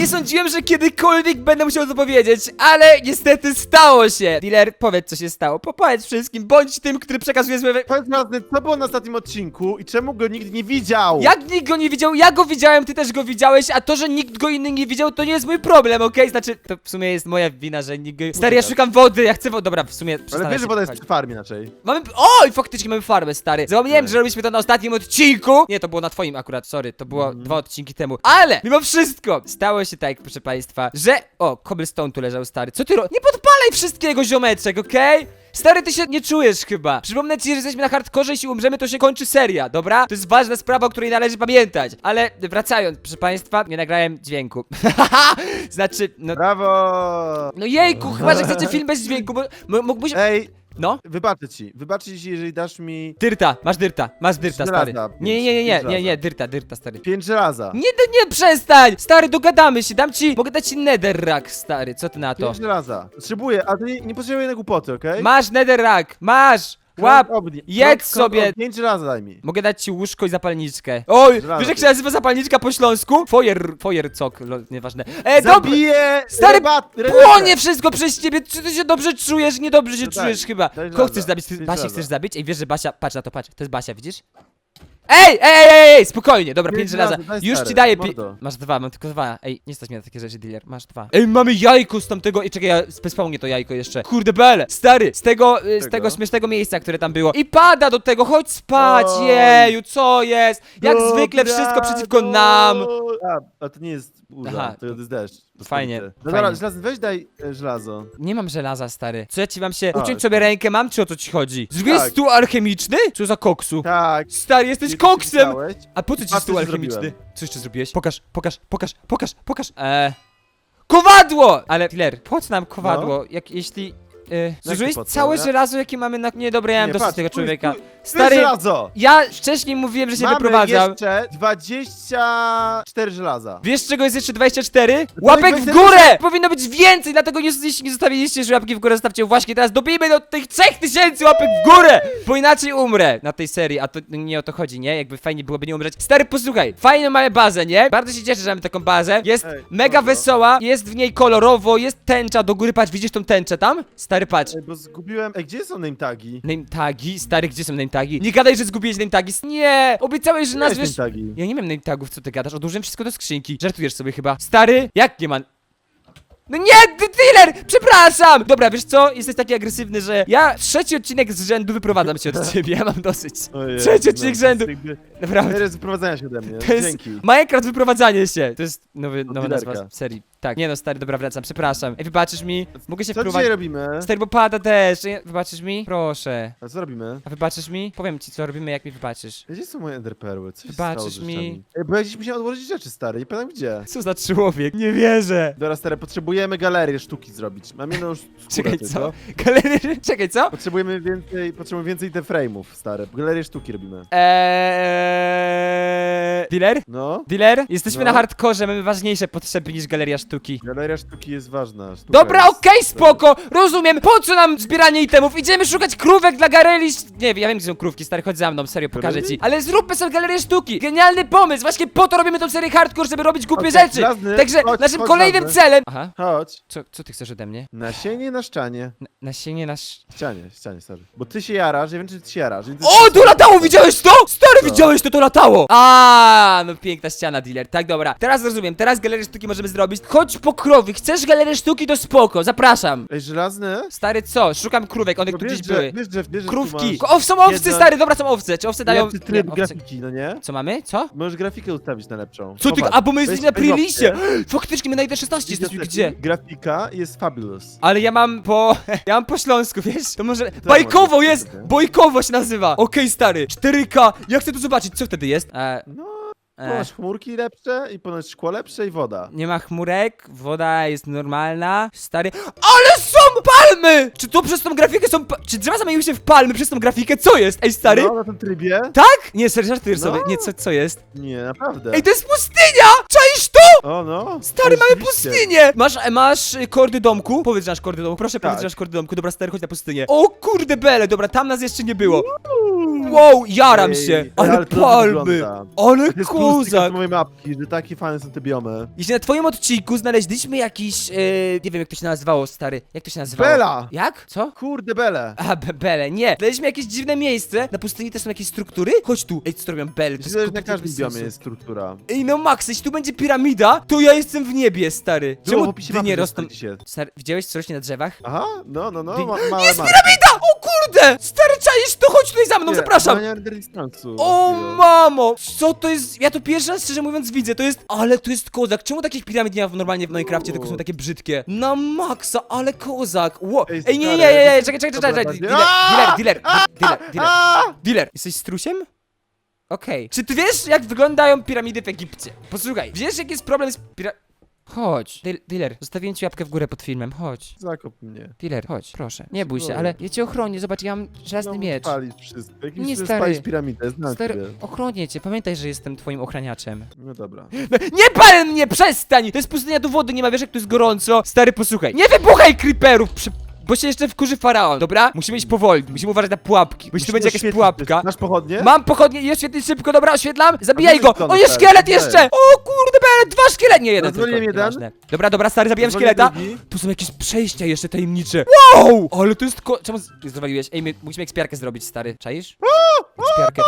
Nie sądziłem, że kiedykolwiek będę musiał to powiedzieć, ale niestety stało się. Dealer, powiedz co się stało. Popowiedz wszystkim, bądź tym, który przekazuje złe... Powiedz Żelazny, co było na ostatnim odcinku i czemu go nikt nie widział? Jak nikt go nie widział, ja go widziałem, ty też go widziałeś, a to, że nikt go inny nie widział, to nie jest mój problem, okej? Znaczy, to w sumie jest moja wina, że nikt go... Stary, ja szukam wody, ja chcę wody, dobra, w sumie Ale przestanę wiesz, się że woda jest przy farmie inaczej. Mamy... Oj, faktycznie mamy farmę, stary. Zapomniałem, że robiliśmy to na ostatnim odcinku. Nie, to było na twoim akurat, sorry, to było dwa odcinki temu. Ale, mimo wszystko, stało się tak, proszę państwa, że... O, cobblestone tu leżał, stary. Co ty ro... Nie podpalaj wszystkiego, ziomeczek, okej? Stary, ty się nie czujesz chyba. Przypomnę ci, że jesteśmy na hardkorze, jeśli umrzemy, to się kończy seria, dobra? To jest ważna sprawa, o której należy pamiętać. Ale wracając, proszę państwa, nie nagrałem dźwięku. znaczy, no... Brawo! No jejku, chyba, że chcecie film bez dźwięku, bo... bo mógłbyś... Ej, No? wybaczę ci. Wybaczę ci, jeżeli dasz mi Dyrta, masz dyrta, masz dyrta, stary. Żelaza, Nie, nie, nie, nie, nie, nie, żelaza. dyrta, dyrta, stary. pięć żelaza. Nie, nie, nie, przestań! Stary, dogadamy się, dam ci, mogę dać ci netherrack, stary, co ty na to? Pięć żelaza. Potrzebuję, ale to nie, nie potrzebuję na głupoty, okej? Masz netherrack, masz! Łap! Obni- jedz krąg- sobie. obni- Pięć żelaza daj mi. Mogę dać ci łóżko i zapalniczkę. Oj, Żelazo wiesz jak się nazywa zapalniczka po śląsku? Foyer, foyer cok, lo, nieważne. E, dobra! Zabiję! Stary, rybę. Płonie wszystko przez ciebie, czy ty się dobrze czujesz? Niedobrze się No daj, czujesz chyba. daj Kogo chcesz zabić? Ty pięć Basię żelaza. chcesz zabić? Ej, wiesz, że Basia, patrz na to, patrz, to jest Basia, widzisz? Ej, ej, ej, ej, spokojnie, dobra, Pięć pięć żelaza. żelaza, daj Już stary, ci daję pi... mordo. Masz dwa, mam tylko dwa. Ej, nie stać mnie na takie rzeczy, dealer, masz dwa. Ej, mamy jajko z tamtego... I czekaj, ja spespałnię to jajko jeszcze. Kurde bele, stary, z tego, y, z Czego? tego śmiesznego miejsca, które tam było. I pada do tego, chodź spać, Oj. jeju, co jest? Jak Dobra, zwykle wszystko przeciwko nam. A, a to nie jest burza, Aha, to jest deszcz. To Fajnie, słońce. No dobra, żelazny, weź daj e, żelazo. Nie mam żelaza, stary. Co ja ci mam się... A, Uciąć sobie rękę mam, czy o co ci chodzi? Zrobiłeś Tak. stół alchemiczny? Co za koksu? Tak. Stary, jesteś nie koksem! pisałeś. A po co ci Patrz, stół co alchemiczny? zrobiłem. Co jeszcze zrobiłeś? Pokaż, pokaż, pokaż, pokaż, pokaż. Eee. Kowadło! Ale Killer, po co nam kowadło? Jak jeśli. Yy, zużyłeś po co, całe żelazo, jakie mamy na. Nie, dobra, ja mam dosyć patrz, tego tu jest- człowieka. tu- tu jest Stary, żelazo! ja wcześniej mówiłem, że się Mamy wyprowadzam. jeszcze 24 żelaza. Wiesz czego jest jeszcze 24? Łapek w 24. górę! Powinno być więcej, dlatego nie, jeśli nie zostawiliście że łapki w górę, zostawcie właśnie teraz. Dobijmy do tych 3000 łapek w górę! Bo inaczej umrę na tej serii, a to nie o to chodzi, nie? Jakby fajnie byłoby nie umrzeć. Stary, posłuchaj, fajną mamy bazę, nie? Bardzo się cieszę, że mamy taką bazę. Jest Ej, mega mordo. wesoła, jest w niej kolorowo, jest tęcza do góry, patrz, widzisz tą tęczę tam? Stary, patrz. Ej, bo zgubiłem... Ej, gdzie są name tagi? Name tagi, stary, gdzie są name tagi? Nie gadaj, że zgubiłeś name tagi. Nie! Obiecałeś, że Miałeś nazwiesz... name tagi. Ja nie mam name tagów, co ty gadasz? Odłożyłem wszystko do skrzynki. Żartujesz sobie chyba. Stary, jak nie ma... No nie, ty dealer! Przepraszam! Dobra, wiesz co? Jesteś taki agresywny, że ja trzeci odcinek z rzędu wyprowadzam się od ciebie, ja mam dosyć. Ojej, Trzeci odcinek z no, rzędu. jakby- Naprawdę. Teraz wyprowadzania się ode mnie. To jest Dzięki. Minecraft wyprowadzanie się. To jest nowy, nowa dealerka. nazwa serii. Tak, nie no, stary, dobra, wracam, przepraszam. Ej, wybaczysz mi? Mogę się Co wprowadzić... dzisiaj robimy? Stary, bo pada deszcz. Nie- Wybaczysz mi? Proszę. A co robimy? A wybaczysz mi? Powiem ci, co robimy, jak mi wybaczysz. Gdzie są moje enderperły? Co się Wybaczysz stało z mi? rzeczami? Ej, bo ja dziś musiałem odłożyć rzeczy, stary, nie pamiętam gdzie. Co za człowiek? Nie wierzę. Dobra, stary, potrzebujemy galerię sztuki zrobić. Mam jedną skórę Czekaj, tylko. co? Galerie... Czekaj, co? Potrzebujemy więcej, potrzebujemy więcej te frame'ów, stare. Galerię sztuki robimy. Eee... Dealer? No? Dealer? Jesteśmy No. na hardkorze, mamy ważniejsze potrzeby niż galeria sztuki. Galeria sztuki jest ważna. Sztuka Dobra, jest- okej, spoko, rozumiem, po co nam zbieranie itemów? Idziemy szukać krówek dla galerii... sz- Nie wiem, ja wiem gdzie są krówki, stary, chodź za mną, serio, pokażę ci. Ale zróbmy sobie galerię sztuki, genialny pomysł, właśnie po to robimy tą serię hardcore, żeby robić głupie Okej, rzeczy. żelazny, Także chodź, naszym chodź, kolejnym żelazny. celem... Aha, Chodź. co, co ty chcesz ode mnie? Nasienie na ścianie. Na, nasienie nasz... Ścianie, ścianie, sorry. Bo ty się jarasz, ja wiem, czy ty się jarasz. więc- O, to latało, widziałeś to? Stary, Co? Widziałeś to, to latało! A, no piękna ściana, dealer, tak dobra. Teraz rozumiem, teraz galerię sztuki możemy zrobić. Chodź po krowy, chcesz galerię sztuki, to spoko, zapraszam. Ej, żelazny? Stary, co? Szukam krówek, one No tu gdzieś były. Że tu Krówki! masz O, są owce, jeden- stary, dobra, są owce. Czy owce dają... lepszy tryb Nie, owce- grafiki, no nie? Co mamy? Co? Możesz grafikę ustawić na lepszą. Co ty... Popatrz. A, bo my Weź- jesteśmy na weź. Faktycznie, my na 1.16 jesteśmy, Widzisz, gdzie? Grafika jest fabulous. Ale ja mam po... Ja mam po śląsku, wiesz? To może... Bajkowo może jest! Bojkowo się nazywa! Okej, stary, 4K! Ja chcę to zobaczyć, co wtedy jest? E, No, e, ponoć chmurki lepsze i ponoć szkło lepsze i woda. Nie ma chmurek, woda jest normalna, stary. Ale są palmy! Czy to przez tą grafikę są. Pa- czy drzewa zamieniły się w palmy przez tą grafikę? Co jest? Ej, stary? No, na tym trybie? Tak? Nie, serio, żartuję No. sobie. Nie, co, co jest? Nie, naprawdę. Ej, to jest pustynia! Czaisz to? O, no. Stary, mamy Rzeczywiście. pustynię! Masz, e, masz y, kordy domku? Powiedz, że masz kordy domku. Proszę Tak. powiedz, że masz kordy domku. Dobra, stary, chodź na pustynię. O kurde bele, dobra, tam nas jeszcze nie było. Wow, jaram Ej, się! Ale ale to palmy! wygląda. Ale To jest z kozak! mojej mapki, że takie fajne są te biomy. Jeśli na twoim odcinku znaleźliśmy jakiś, e, nie wiem jak to się nazywało, stary, jak to się nazywało? Bela! Jak? Co? Kurde bele! A, be bele, nie. Znaleźliśmy jakieś dziwne miejsce. Na pustyni też są jakieś struktury? Chodź tu. Ej, co robią bele? To jest Myślę, że na kompletnie każdym bez biomie sensu. jest struktura. Ej, no Max, jeśli tu będzie piramida, to ja jestem w niebie, stary. Było Czemu opisie ty mapy, nie że rosną? się- Stary, widziałeś co rośnie na drzewach? Aha, no, no, no, ma, małe Jest piramida! O kurde! Stary, czaisz to? Chodź tutaj za mną, Nie, distance'u. O mamo! Co to jest? Ja to pierwszy raz szczerze mówiąc widzę, to jest... Ale to jest kozak. Czemu takich piramid nie ma normalnie w Minecrafcie, tylko są takie brzydkie? Na maksa, ale kozak! Ło. Ej, Ej, nie, nie, nie, nie, czekaj, czekaj, czekaj, czekaj. Dealer, dealer, dealer, dealer, dealer. Jesteś strusiem? Okej. Czy ty wiesz, jak wyglądają piramidy w Egipcie? Posłuchaj, wiesz, jaki jest problem z pira... Chodź, Deal- dealer, zostawiłem ci łapkę w górę pod filmem, chodź. Zakop mnie. Dealer, chodź, proszę. Nie bój się, ale ja cię ochronię, zobacz, ja mam żelazny No, miecz. Spalić wszystko. Jakim Nie, nie, stary. spalić piramidę, znam Stary, ciebie. ochronię cię, pamiętaj, że jestem twoim ochraniaczem. No dobra. Nie pal mnie, przestań! To jest pustynia, tu wody nie ma, wiesz jak tu jest gorąco? Stary, posłuchaj, nie wybuchaj creeperów, przy... bo się jeszcze wkurzy faraon, dobra? Musimy iść powoli, musimy uważać na pułapki, bo jeśli tu będzie jakaś pułapka... Masz pochodnie? Mam pochodnie i oświetlić szybko, dobra, oświetlam, zabijaj go! O jest szkielet jeszcze! O kurde, bele, dwa szkielet! Nie, jeden Rozwaliłem tylko, jeden? nieważne. Dobra, dobra, stary, zabijam Rozwaliłem szkieleta. drugi. Tu są jakieś przejścia jeszcze tajemnicze. Wow! Ale to jest ko... Czemu z- zwaliłeś? Ej, my musimy ekspiarkę zrobić, stary, czaisz? Ekspiarkę.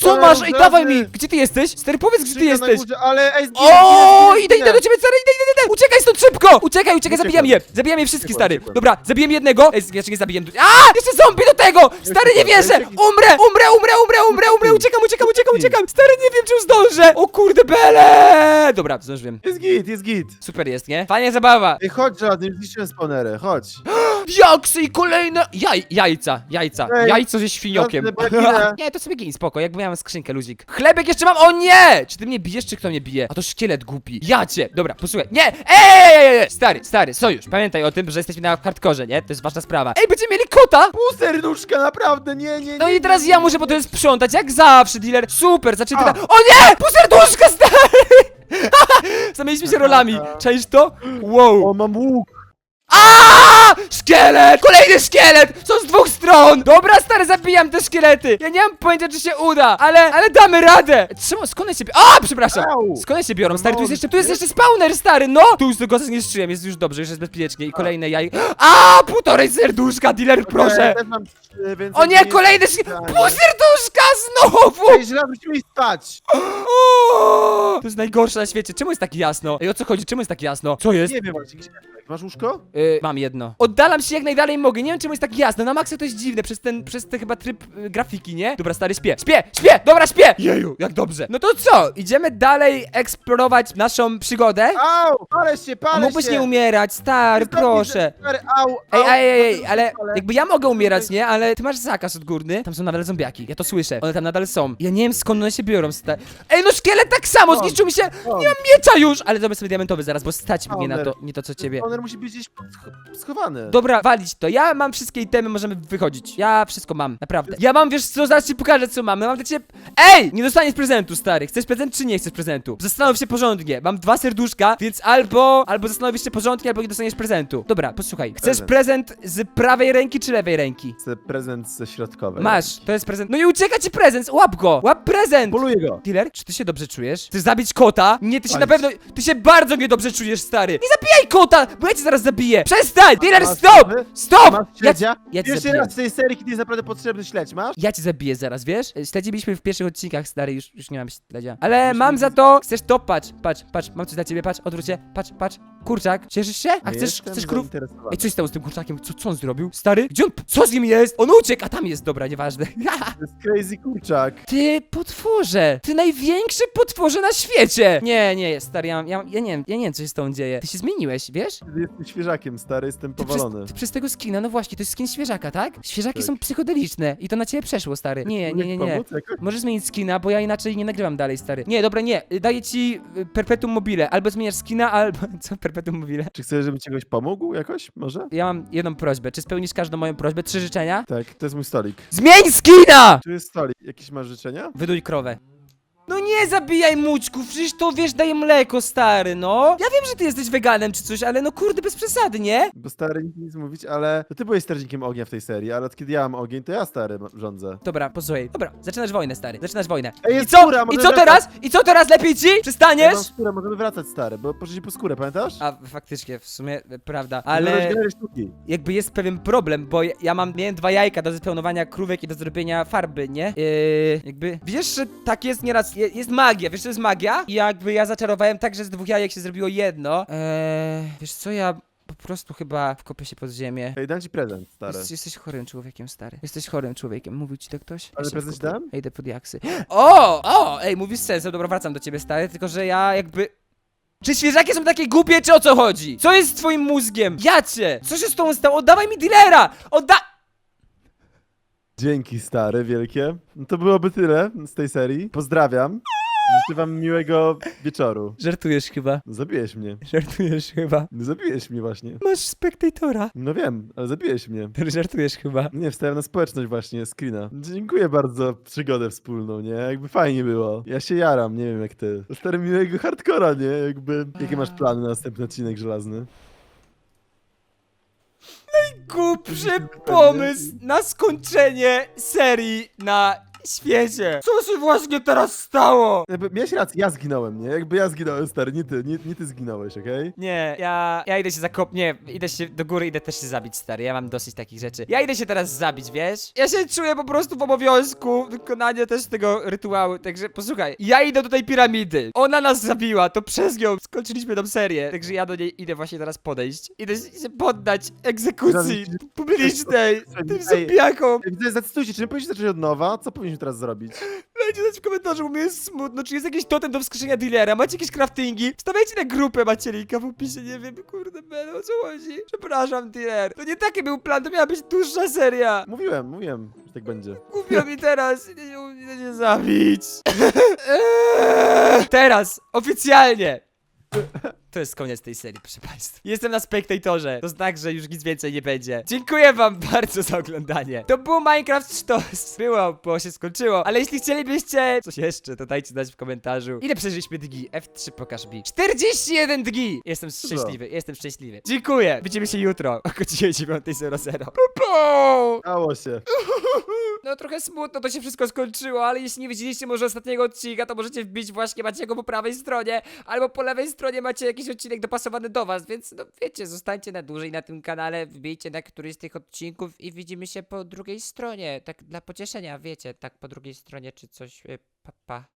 Co masz? Ej, dawaj mi! Gdzie ty jesteś? Stary, powiedz, gdzie ty jesteś! Ale ej, zginę, O, idę, idę do ciebie, stary, idę, idę, idę! Uciekaj stąd szybko! Uciekaj, uciekaj, zabijam je! Zabijam je wszystkie, Uciekłem, stary! Dobra, zabiłem jednego! Ej, jeszcze nie zabiję. A! Jeszcze zombie do tego! Stary, nie wierzę! Umrę, umrę, umrę, umrę, umrę, umrę! Uciekam, uciekam, uciekam, uciekam! Stary, nie wiem, czy zdążę! O kurde, bele! Dobra, zdążyłem. Jest git, jest git. Super jest, nie? Fajnie zabawa! Ej, chodź, żadny, już zniszczyłem spawnery, chodź. Jaksy i kolejne... Jaj, jajca, jajca, Ej, jajco ze świniokiem. Nie, to sobie gin, spoko, jakby miałem skrzynkę, luzik. Chlebek jeszcze mam, o nie! Czy ty mnie bijesz, czy kto mnie bije? A to szkielet głupi. Ja cię! Dobra, posłuchaj. Nie! Ej, ej, ej, ej! Stary, stary, sojusz. Pamiętaj o tym, że jesteśmy na hardkorze, nie? To jest ważna sprawa. Ej, będziemy mieli kota! Pół serduszka, naprawdę, nie, nie, nie. No i teraz ja muszę po to sprzątać, jak zawsze, dealer. Super, A. pytać. O nie! Pół serduszka, stary! Zamieniliśmy się rolami. Czaisz to? Wow. O, mam łuk. A! Szkielet! Kolejny szkielet! Są z dwóch stron! Dobra, stary, zabijam te szkielety! Ja nie mam pojęcia, czy się uda, ale, ale damy radę! Czemu, skąd one się... bi- A, przepraszam! Au. Skąd one się biorą, stary? Tu jest Mało jeszcze, tu jest jeszcze spawner, stary, no! Tu już tego zniszczyłem, jest już dobrze, już jest bezpiecznie i kolejne jaj... A, półtorej serduszka, dealer, proszę! Ja też mam trzy, więc O nie, jest kolejny szkielet! idealnie. Pół serduszka znowu! Ej, źle, musimy iść spać. O, To jest najgorsze na świecie, czemu jest tak jasno? Ej, o co chodzi, czemu jest tak jasno? Co jest? Nie wiem właśnie, gdzie Masz łóżko? Y, mam jedno. Oddalam się jak najdalej mogę. Nie wiem, czemu jest tak jasno. Na maksa to jest dziwne przez ten, przez ten chyba tryb y, grafiki, nie? Dobra, stary, śpię. Śpię! Śpię! Dobra, śpię! Jeju, jak dobrze. No to co? Idziemy dalej eksplorować naszą przygodę? Au, palę się, A palę mógłbyś się. nie umierać, stary, Zostaw proszę. Stary, au, Ej, au, ej, ej, ej, potem ale jakby ja mogę umierać, nie? Ale ty masz zakaz odgórny. Tam są nadal zombiaki, ja to słyszę. One tam nadal są. Ja nie wiem skąd one się biorą, stary. Ej, no szkielet tak samo, Skąd? zniszczył mi się. Skąd? Nie mam miecza już! Ale zrobię sobie diamentowy zaraz, bo stać mnie na to, nie to co ciebie. Spawner musi być gdzieś pod- sch- schowany. Dobra, walić to. Ja mam wszystkie itemy, możemy wychodzić. Ja wszystko mam, naprawdę. Ja mam, wiesz co, zaraz ci pokażę co mam. Ja mam dla ciebie... Ej! Nie dostaniesz prezentu, stary. Chcesz prezent czy nie chcesz prezentu? Zastanów się porządnie. Mam dwa serduszka, więc albo... Albo zastanowisz się porządnie, albo nie dostaniesz prezentu. Dobra, posłuchaj. Chcesz prezent z prawej ręki czy lewej ręki? Chcę prezent ze środkowej. Masz, to jest prezent. No i ucieka ci prezent, łap go! Łap prezent! Poluję go. Dealer, czy ty się dobrze czujesz? Chcesz zabić kota? Nie, ty się na Palić. pewno... Ty się bardzo niedobrze czujesz, stary! Nie zabijaj kota, bo ja cię zaraz zabiję! Przestań! Dealer, Masz stop! Stop! Masz Ja, śledzia? ja cię zabiję. raz w tej serii, kiedy jest naprawdę potrzebny śledź, masz? Ja cię zabiję zaraz, wiesz? Śledziliśmy w pierwszych odcinkach, stary, już, już nie mam śledzia. Ale mam za to... Chcesz to? Patrz, patrz, patrz, mam coś dla ciebie, patrz, odwróć się, patrz, patrz. Kurczak, cieszysz się? A chcesz, jestem chcesz krów? zainteresowany. Ej, coś stało z tym kurczakiem? Co, co on zrobił? Stary? Gdzie on? Co z nim jest? On uciekł, a tam jest, dobra, nieważne. To jest crazy kurczak. Ty potworze! Ty największy potworze na świecie! Nie, nie, stary, ja, ja, ja nie wiem, ja nie wiem, co się z tą dzieje. Ty się zmieniłeś, wiesz? Ty jesteś świeżakiem, stary, jestem Ty przez, powalony. ty przez tego skina, no właśnie, to jest skin świeżaka, tak? Świeżaki Tak. są psychodeliczne i to na ciebie przeszło, stary. Nie, nie, nie, nie. Pomóc jakoś? Możesz zmienić skina, bo ja inaczej nie nagrywam dalej, stary. Nie, dobra, nie. Daję ci y, perpetuum mobile. Albo zmieniasz skina, albo... Co, perpetuum mobile? Czy chcesz, żebym ci kogoś pomógł jakoś? Może? Ja mam jedną prośbę. Czy spełnisz każdą moją prośbę? Trzy życzenia? Tak, to jest mój stolik. Zmień skina! Tu jest stolik. Jakieś masz życzenia? Wyduj krowę. No nie zabijaj mućków, przecież to wiesz, daje mleko, stary, no. Ja wiem, że ty jesteś weganem czy coś, ale no kurde, bez przesady, nie? Bo stary, nic nic mówić, ale to ty byłeś strażnikiem ognia w tej serii, ale od kiedy ja mam ogień, to ja stary ma- rządzę. Dobra, posłuchaj. Dobra, zaczynasz wojnę, stary, zaczynasz wojnę. Ej, I jest co? skóra, I co wracać. teraz? I co teraz? Lepiej ci? Ja Przestaniesz? skórę, możemy wracać stary, bo poszliśmy po skórę, pamiętasz? A, faktycznie, w sumie, e, prawda, ale... sztuki. jakby jest pewien problem, bo ja, ja mam, miałem dwa jajka do zapionowania krówek i do zrobienia farby, nie? Yy, jakby, wiesz, że tak jest nieraz, je, jest magia, wiesz, to jest magia? I jakby ja zaczarowałem tak, że z dwóch jajek się zrobiło jedno. Eee, wiesz co, ja po prostu chyba wkopię się pod ziemię. Ej, dam ci prezent, stary. Jesteś, jesteś chorym człowiekiem, stary. Jesteś chorym człowiekiem. Mówił ci to ktoś? Ale Ja się prezent ci dam? Ja Idę pod jaksy. O! O! Ej, mówisz z sensem, dobra, wracam do ciebie, stary, tylko że ja jakby... Czy świeżaki są takie głupie, czy o co chodzi? Co jest z twoim mózgiem? Jacie! Co się z tobą stało? Oddawaj mi dealera! Odda... Dzięki stary, wielkie. No to byłoby tyle z tej serii. Pozdrawiam. Życzę wam miłego wieczoru. Żartujesz chyba. No, Zabiłeś mnie. Żartujesz chyba. No, Zabiłeś mnie właśnie. Masz spektatora. No wiem, ale zabiłeś mnie. Żartujesz chyba. Nie, wstałem na społeczność właśnie, screena. Dziękuję bardzo za przygodę wspólną, nie? Jakby fajnie było. Ja się jaram, nie wiem jak ty. Stary miłego hardcora, nie? Jakby... Jakie masz plany na następny odcinek żelazny? Głupszy pomysł na skończenie serii na świecie. Co się właśnie teraz stało? Jakby, miałeś rację, ja zginąłem, nie? Jakby ja zginąłem, stary, nie ty, nie, nie ty zginąłeś, okej? Nie, ja, ja idę się zakop... Nie, idę się do góry, idę też się zabić, stary. Ja mam dosyć takich rzeczy. Ja idę się teraz zabić, wiesz? Ja się czuję po prostu w obowiązku wykonania też tego rytuału, także posłuchaj. Ja idę do tej piramidy. Ona nas zabiła, to przez nią skończyliśmy tą serię. Także ja do niej idę właśnie teraz podejść. Idę się poddać egzekucji publicznej tym zombiakom. Zdecydujcie, czy my powinniśmy zacząć od nowa? Co powinniśmy teraz zrobić? Dajcie znać w komentarzu, bo mi jest smutno. Czy jest jakiś totem do wskrzeszenia dealera? Macie jakieś craftingi? Wstawiajcie na grupę, macie linka w opisie, nie wiem, kurde, Belo, o co chodzi? Przepraszam, dealer. To nie taki był plan, to miała być dłuższa seria. Mówiłem, mówiłem, że tak będzie. Głupio mi teraz, idę się, idę się zabić. Eee, teraz, oficjalnie. To jest koniec tej serii, proszę państwa. Jestem na spektatorze. To znak, że już nic więcej nie będzie. Dziękuję wam bardzo za oglądanie. To był Minecraft Sztos. Było, bo się skończyło. Ale jeśli chcielibyście coś jeszcze, to dajcie znać w komentarzu. Ile przeżyliśmy dgi? F3 pokaż mi. 41 dgi! Jestem szczęśliwy, jestem szczęśliwy. Dziękuję. Widzimy się jutro o godzinie 9.00. Pa, pa! Dało się. No trochę smutno to się wszystko skończyło, ale jeśli nie widzieliście może ostatniego odcinka, to możecie wbić właśnie, macie go po prawej stronie, albo po lewej stronie macie jakiś odcinek dopasowany do was, więc no wiecie, zostańcie na dłużej na tym kanale, wbijcie na któryś z tych odcinków i widzimy się po drugiej stronie, tak dla pocieszenia, wiecie, tak po drugiej stronie czy coś, y, pa, pa.